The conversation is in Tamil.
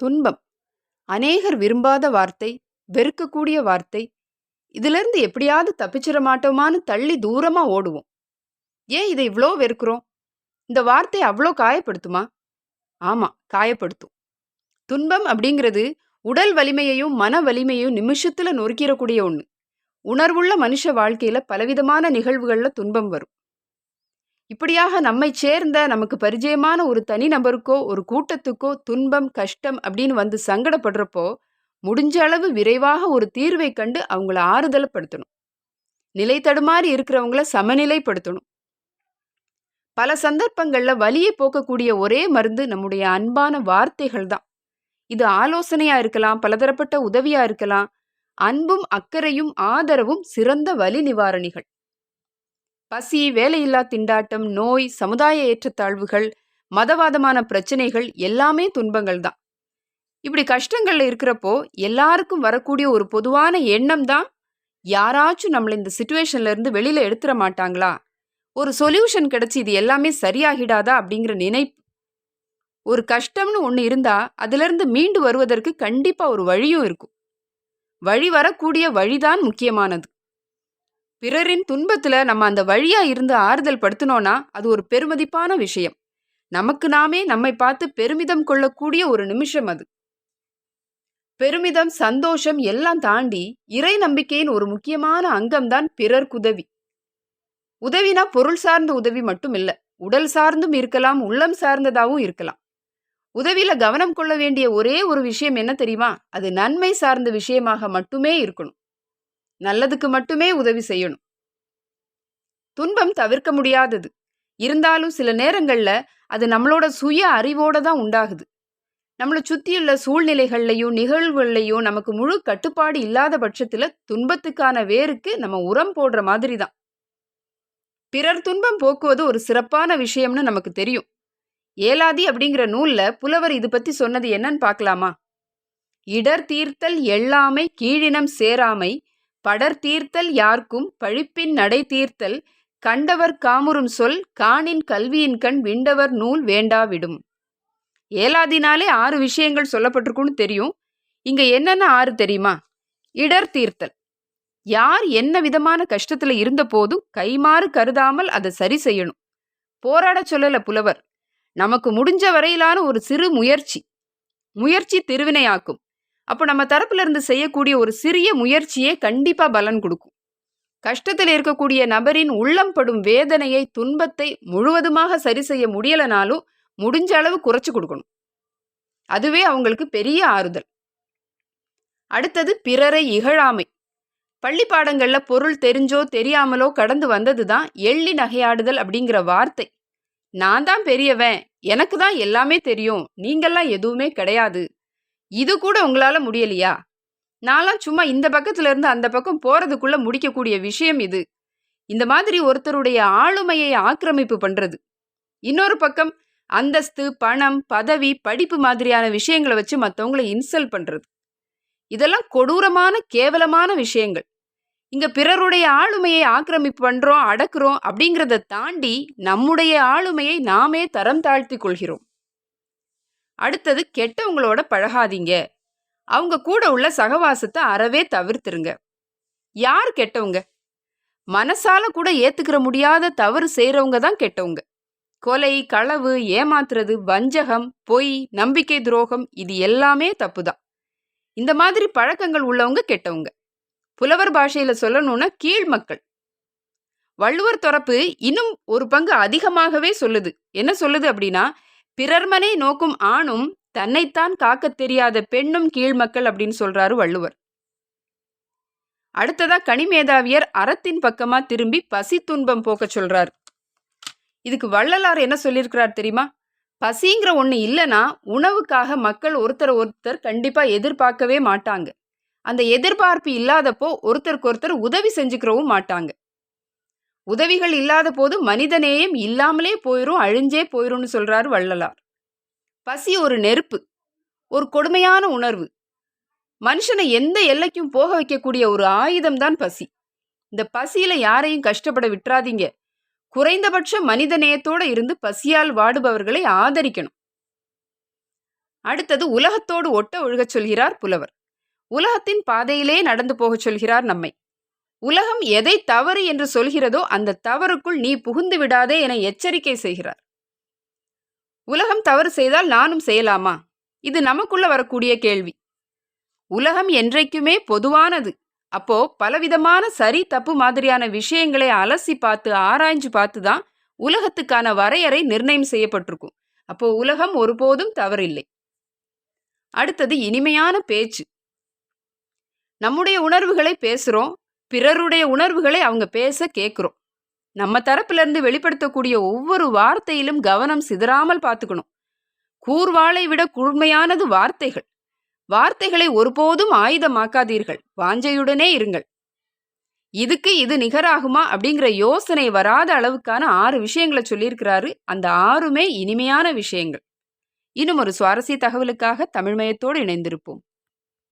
துன்பம். அநேகர் விரும்பாத வார்த்தை வெறுக்கக்கூடிய வார்த்தை இதிலிருந்து எப்படியாவது தப்பிச்சிட மாட்டோமான்னு தள்ளி தூரமா ஓடுவோம். ஏன் இதை இவ்வளோ வெறுக்கிறோம்? இந்த வார்த்தை அவ்வளோ காயப்படுத்துமா? ஆமா காயப்படுத்தும். துன்பம் அப்படிங்கிறது உடல் வலிமையையும் மன வலிமையும் நிமிஷத்துல நொறுக்கிடக்கூடிய ஒண்ணு. உணர்வுள்ள மனுஷ வாழ்க்கையில பலவிதமான நிகழ்வுகள்ல துன்பம் வரும். இப்படியாக நம்மை சேர்ந்த நமக்கு பரிச்சயமான ஒரு தனி நபருக்கோ ஒரு கூட்டத்துக்கோ துன்பம் கஷ்டம் அப்படின்னு வந்து சங்கடப்படுறப்போ முடிஞ்ச அளவு விரைவாக ஒரு தீர்வை கண்டு அவங்கள ஆறுதலப்படுத்தணும். நிலை தடுமாறி இருக்கிறவங்கள சமநிலைப்படுத்தணும். பல சந்தர்ப்பங்களில் வலியை போக்கக்கூடிய ஒரே மருந்து நம்முடைய அன்பான வார்த்தைகள் தான். இது ஆலோசனையாக இருக்கலாம் பலதரப்பட்ட உதவியாக இருக்கலாம். அன்பும் அக்கறையும் ஆதரவும் சிறந்த வலி நிவாரணிகள். பசி வேலையில்லா திண்டாட்டம் நோய் சமுதாய ஏற்றத்தாழ்வுகள் மதவாதமான பிரச்சனைகள் எல்லாமே துன்பங்கள் தான். இப்படி கஷ்டங்கள்ல இருக்கிறப்போ எல்லாருக்கும் வரக்கூடிய ஒரு பொதுவான எண்ணம் தான் யாராச்சும் நம்மளை இந்த சுச்சுவேஷன்ல இருந்து வெளியில எடுத்துட மாட்டாங்களா? ஒரு சொல்யூஷன் கிடைச்சி இது எல்லாமே சரியாகிடாதா அப்படிங்கிற நினைப்பு. ஒரு கஷ்டம்னு ஒன்று இருந்தா அதிலிருந்து மீண்டு வருவதற்கு கண்டிப்பா ஒரு வழியும் இருக்கும். வழி வரக்கூடிய வழிதான் முக்கியமானது. பிறரின் துன்பத்தில் நம்ம அந்த வழியாக இருந்து ஆறுதல் படுத்தினோன்னா அது ஒரு பெருமதிப்பான விஷயம். நமக்கு நாமே நம்மை பார்த்து பெருமிதம் கொள்ளக்கூடிய ஒரு நிமிஷம் அது. பெருமிதம் சந்தோஷம் எல்லாம் தாண்டி இறை நம்பிக்கையின் ஒரு முக்கியமான அங்கம்தான் பிறர்க்குதவி உதவினா பொருள் சார்ந்த உதவி மட்டும் இல்லை உடல் சார்ந்தும் இருக்கலாம் உள்ளம் சார்ந்ததாகவும் இருக்கலாம். உதவியில கவனம் கொள்ள வேண்டிய ஒரே ஒரு விஷயம் என்ன தெரியுமா? அது நன்மை சார்ந்த விஷயமாக மட்டுமே இருக்கணும். நல்லதுக்கு மட்டுமே உதவி செய்யணும். துன்பம் தவிர்க்க முடியாதது. இருந்தாலும் சில நேரங்களில் அது நம்மளோட சுய அறிவோட தான் உண்டாகுது. நம்மளை சுற்றியுள்ள சூழ்நிலைகள்லையும் நிகழ்வுகள்லையும் நமக்கு முழு கட்டுப்பாடு இல்லாத பட்சத்தில் துன்பத்துக்கான வேருக்கு நம்ம உரம் போடுற மாதிரி தான். பிறர் துன்பம் போக்குவது ஒரு சிறப்பான விஷயம்னு நமக்கு தெரியும். ஏலாதி அப்படிங்கிற நூலில் புலவர் இது பற்றி சொன்னது என்னன்னு பார்க்கலாமா? இடர் தீர்த்தல் எல்லாமை கீழினம் சேராமை படர் தீர்த்தல் யார்க்கும் பழிப்பின் நடை தீர்த்தல் கண்டவர் காமுறும் சொல் காணின் கல்வியின் கண் விண்டவர் நூல் வேண்டாவிடும். ஏலாதினாலே ஆறு விஷயங்கள் சொல்லப்பட்டிருக்குன்னு தெரியும். இங்க என்னென்ன ஆறு தெரியுமா? இடர் தீர்த்தல். யார் என்ன விதமான கஷ்டத்துல இருந்த போதும் கைமாறு கருதாமல் அதை சரி செய்யணும். போராட சொல்லல புலவர். நமக்கு முடிஞ்ச வரையிலான ஒரு சிறு முயற்சி. முயற்சி திருவினையாக்கும். அப்போ நம்ம தரப்புல இருந்து செய்யக்கூடிய ஒரு சிறிய முயற்சியே கண்டிப்பாக பலன் கொடுக்கும். கஷ்டத்தில் இருக்கக்கூடிய நபரின் உள்ளம் படும் வேதனையை துன்பத்தை முழுவதுமாக சரி செய்ய முடியலனாலும் முடிஞ்ச அளவு குறைச்சி கொடுக்கணும். அதுவே அவங்களுக்கு பெரிய ஆறுதல். அடுத்தது பிறரை இகழாமை. பள்ளி பாடங்களில் பொருள் தெரிஞ்சோ தெரியாமலோ கடந்து வந்தது தான் எள்ளி நகையாடுதல் அப்படிங்கிற வார்த்தை. நான் தான் பெரியவன். எனக்கு தான் எல்லாமே தெரியும். நீங்கள்லாம் எதுவுமே கிடையாது. இது கூட உங்களால் முடியலையா? நான்லாம் சும்மா இந்த பக்கத்துல இருந்து அந்த பக்கம் போறதுக்குள்ள முடிக்கக்கூடிய விஷயம் இது. இந்த மாதிரி ஒருத்தருடைய ஆளுமையை ஆக்கிரமிப்பு பண்றது. இன்னொரு பக்கம் அந்தஸ்து பணம் பதவி படிப்பு மாதிரியான விஷயங்களை வச்சு மற்றவங்களை இன்சல்ட் பண்றது. இதெல்லாம் கொடூரமான கேவலமான விஷயங்கள். இங்க பிறருடைய ஆளுமையை ஆக்கிரமிப்பு பண்றோம் அடக்குறோம் அப்படிங்கிறத தாண்டி நம்முடைய ஆளுமையை நாமே தரம் தாழ்த்தி கொள்கிறோம். அடுத்தது கெட்டவங்களோட பழகாதீங்க. அவங்க கூட உள்ள சகவாசத்தை அறவே தவிர்த்துருங்க. யார் கெட்டவங்க? மனசால கூட ஏத்துக்கிற முடியாத தவறு செய்கிறவங்க தான் கெட்டவங்க. கொலை களவு ஏமாத்துறது வஞ்சகம் பொய் நம்பிக்கை துரோகம் இது எல்லாமே தப்பு தான். இந்த மாதிரி பழக்கங்கள் உள்ளவங்க கெட்டவங்க. புலவர் பாஷையில சொல்லணும்னா கீழ் மக்கள். வள்ளுவர் தொரப்பு இன்னும் ஒரு பங்கு அதிகமாகவே சொல்லுது. என்ன சொல்லுது அப்படின்னா பிறர்மனை நோக்கும் ஆணும் தன்னைத்தான் காக்க தெரியாத பெண்ணும் கீழ்மக்கள் அப்படின்னு சொல்றாரு வள்ளுவர். அடுத்ததா கனிமேதாவியர் அறத்தின் பக்கமா திரும்பி பசி துன்பம் போக்க சொல்றார். இதுக்கு வள்ளலார் என்ன சொல்லியிருக்கிறார் தெரியுமா? பசிங்கிற ஒன்று இல்லைன்னா உணவுக்காக மக்கள் ஒருத்தர் ஒருத்தர் கண்டிப்பாக எதிர்பார்க்கவே மாட்டாங்க. அந்த எதிர்பார்ப்பு இல்லாதப்போ ஒருத்தருக்கு ஒருத்தர் உதவி செஞ்சுக்கிறவும் மாட்டாங்க. உதவிகள் இல்லாத போது மனிதநேயம் இல்லாமலே போயிரும் அழிஞ்சே போயிரும்னு சொல்கிறார் வள்ளலார். பசி ஒரு நெருப்பு ஒரு கொடுமையான உணர்வு. மனுஷனை எந்த எல்லைக்கும் போக வைக்கக்கூடிய ஒரு ஆயுதம் தான் பசி. இந்த பசியில யாரையும் கஷ்டப்பட விட்டுறாதீங்க. குறைந்தபட்ச மனித நேயத்தோடு இருந்து பசியால் வாடுபவர்களை ஆதரிக்கணும். அடுத்தது உலகத்தோடு ஒட்ட ஒழுகச் சொல்கிறார் புலவர். உலகத்தின் பாதையிலே நடந்து போகச் சொல்கிறார் நம்மை. உலகம் எதை தவறு என்று சொல்கிறதோ அந்த தவறுக்குள் நீ புகுந்து விடாதே என எச்சரிக்கை செய்கிறார். உலகம் தவறு செய்தால் நானும் செய்யலாமா? இது நமக்குள்ள வரக்கூடிய கேள்வி. உலகம் என்றைக்குமே பொதுவானது. அப்போ பலவிதமான சரி தப்பு மாதிரியான விஷயங்களை அலசி பார்த்து ஆராய்ஞ்சு பார்த்து தான் உலகத்துக்கான வரையறை நிர்ணயம் செய்யப்பட்டிருக்கும். அப்போ உலகம் ஒருபோதும் தவறில்லை. அடுத்தது இனிமையான பேச்சு. நம்முடைய உணர்வுகளை பேசுறோம் பிறருடைய உணர்வுகளை அவங்க பேச கேட்குறோம் நம்ம தரப்பிலிருந்து வெளிப்படுத்தக்கூடிய ஒவ்வொரு வார்த்தையிலும் கவனம் சிதறாமல் பார்த்துக்கணும். கூர்வாளை விட கூர்மையானது வார்த்தைகள். வார்த்தைகளை ஒருபோதும் ஆயுதமாக்காதீர்கள். வாஞ்சையுடனே இருங்கள். இதுக்கு இது நிகராகுமா அப்படிங்கிற யோசனை வராத அளவுக்கான ஆறு விஷயங்களை சொல்லியிருக்கிறாரு அந்த ஆறுமே இனிமையான விஷயங்கள். இன்னும் ஒரு சுவாரஸ்ய தகவலுக்காக தமிழ்மயத்தோடு இணைந்திருப்போம்.